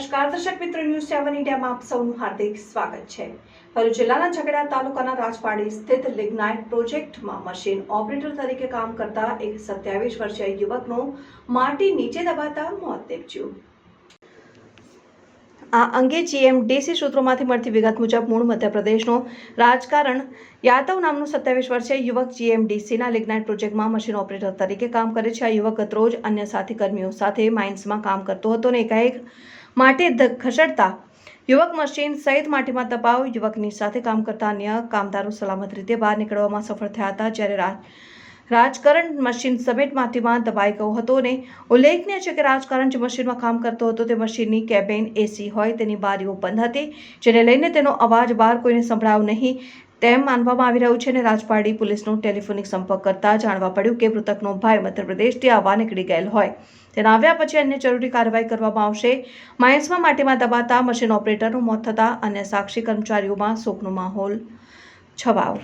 નમસ્કાર. દર્શક મિત્રો ન્યૂઝ સેવન ઇન્ડિયામાં આપ સૌનું હાર્દિક સ્વાગત છે. ભરૂચ જિલ્લાના ઝઘડા તાલુકાના રાજપાડી સ્થિત લિગ્નાઇટ પ્રોજેક્ટમાં મશીન ઓપરેટર તરીકે કામ કરતા એક સત્યાવીસ વર્ષીય યુવકનું માટી નીચે દબાતા મોત નીપજ્યું. આ અંગે જીએમડીસી સૂત્રોમાંથી મળતી વિગત મુજબ મૂળ મધ્યપ્રદેશનો રાજકારણ યાદવ નામનું સત્યાવીસ વર્ષીય યુવક જીએમડીસીના લિગ્નાઇટ પ્રોજેક્ટમાં મશીન ઓપરેટર તરીકે કામ કરે છે. આ યુવક ગતરોજ અન્ય સાથી કર્મીઓ સાથે માઇન્સમાં કામ કરતો હતો અને એકાએક માટી ખસેડતા યુવક મશીન સહિત માટીમાં દબાવ યુવકની સાથે કામ કરતા અન્ય કામદારો સલામત રીતે બહાર નીકળવામાં સફળ થયા હતા. જ્યારે રાજકારણ મશીન સમેત માટીમાં દબાઈ ગયો હતો અને ઉલ્લેખનીય છે કે રાજકારણ જે મશીનમાં કામ કરતો હતો તે મશીનની કેબિન, એસી હોય તેની બારીઓ બંધ હતી, જેને લઈને તેનો અવાજ બહાર કોઈને સંભળાયો નહીં તેમ માનવામાં આવી રહ્યું છે અને રાજપારડી પોલીસનો ટેલિફોનિક સંપર્ક કરતા જાણવા પડ્યું કે મૃતકનો ભાઈ મધ્યપ્રદેશથી આવવા નીકળી ગયેલ હોય. તેના આવ્યા પછી અન્ય જરૂરી કાર્યવાહી કરવામાં આવશે. માઇન્સમાં માટીમાં દબાતા મશીન ઓપરેટરનું મોત થતાં અન્ય સાક્ષી કર્મચારીઓમાં શોકનો માહોલ છવાયો.